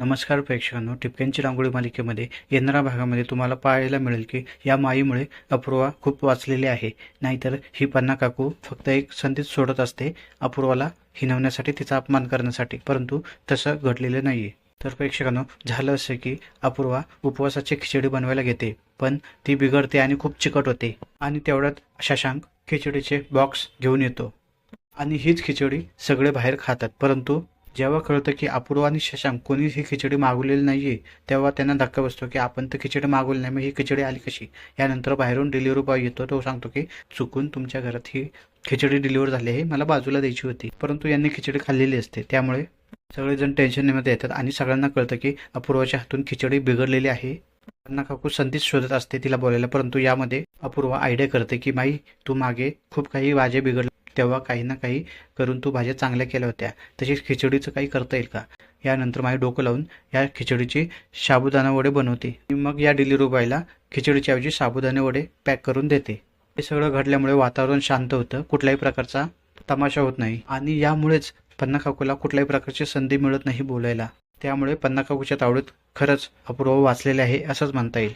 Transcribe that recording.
नमस्कार प्रेक्षकांनो टिपक्यांची रांगोळी मालिकेमध्ये येणाऱ्या भागामध्ये तुम्हाला पाहायला मिळेल की या माईमुळे अपूर्वा खूप वाचलेली आहे. नाहीतर ही पन्ना काकू फक्त एक संधीच सोडत असते अपूर्वाला हिनवण्यासाठी तिचा अपमान करण्यासाठी. परंतु तसं घडलेलं नाहीये. तर प्रेक्षकांनो झालं असं की अपूर्वा उपवासाची खिचडी बनवायला घेते पण ती बिघडते आणि खूप चिकट होते. आणि तेवढ्यात शशांक खिचडीचे बॉक्स घेऊन येतो. आणि हीच खिचडी सगळे बाहेर खातात परंतु जेव्हा कळतं की अपूर्व आणि शशांक कोणी ही खिचडी मागवलेली नाहीये तेव्हा त्यांना धक्का बसतो की आपण तर खिचडी मागवली नाही मग ही खिचडी आली कशी? यानंतर बाहेरून डिलिव्हरी बॉय येतो तो सांगतो की चुकून तुमच्या घरात ही खिचडी डिलिव्हर झाली आहे मला बाजूला द्यायची होती. परंतु यांनी खिचडी खाल्लेली असते त्यामुळे सगळेजण टेन्शनमध्ये येतात आणि सगळ्यांना कळतं की अपूर्वाच्या हातून खिचडी बिघडलेली आहे. त्यांना काकू संधीच शोधत असते तिला बोलायला परंतु यामध्ये अपूर्वा आयडिया करते की माई तू मागे खूप काही वाजे बिघडले तेव्हा काही ना काही करून तू भाज्या चांगल्या केल्या होत्या. तशीच खिचडीचं काही करता येईल का? यानंतर माझे डोकं लावून या खिचडीची साबुदाणा वडे बनवते. मग या डिलिव्हरी बॉयला खिचडीच्या ऐवजी साबुदाणे वडे पॅक करून देते. हे सगळं घडल्यामुळे वातावरण शांत होतं. कुठल्याही प्रकारचा तमाशा होत नाही. आणि यामुळेच पन्ना काकूला कुठल्याही प्रकारची संधी मिळत नाही बोलायला. त्यामुळे पन्ना काकूच्या तावडीत खरंच अपूर्व वाचलेले आहे असंच म्हणता येईल.